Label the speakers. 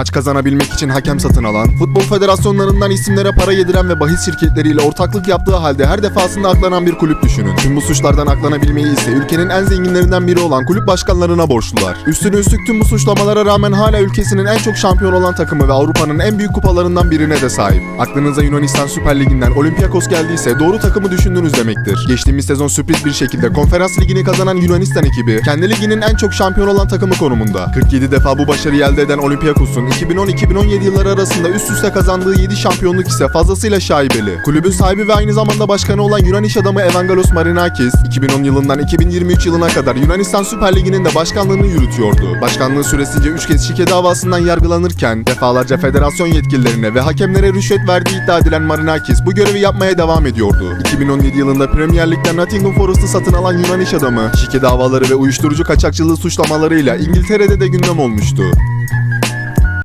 Speaker 1: Maç kazanabilmek için hakem satın alan, futbol federasyonlarından isimlere para yediren ve bahis şirketleriyle ortaklık yaptığı halde her defasında aklanan bir kulüp düşünün. Tüm bu suçlardan aklanabilmeyi ise ülkenin en zenginlerinden biri olan kulüp başkanlarına borçlular. Üstüne üstlük tüm bu suçlamalara rağmen hala ülkesinin en çok şampiyon olan takımı ve Avrupa'nın en büyük kupalarından birine de sahip. Aklınıza Yunanistan Süper Ligi'nden Olympiakos geldiyse doğru takımı düşündünüz demektir. Geçtiğimiz sezon sürpriz bir şekilde konferans ligini kazanan Yunanistan ekibi kendi liginin en çok şampiyon olan takımı konumunda. 47 defa bu başarıyı elde eden Olympiakos'un 2010-2017 yılları arasında üst üste kazandığı 7 şampiyonluk ise fazlasıyla şaibeli. Kulübün sahibi ve aynı zamanda başkanı olan Yunan iş adamı Evangelos Marinakis, 2010 yılından 2023 yılına kadar Yunanistan Süper Ligi'nin de başkanlığını yürütüyordu. Başkanlığı süresince 3 kez şike davasından yargılanırken defalarca federasyon yetkililerine ve hakemlere rüşvet verdiği iddia edilen Marinakis bu görevi yapmaya devam ediyordu. 2017 yılında Premier Lig'den Nottingham Forest'ı satın alan Yunan iş adamı, şike davaları ve uyuşturucu kaçakçılığı suçlamalarıyla İngiltere'de de gündem olmuştu.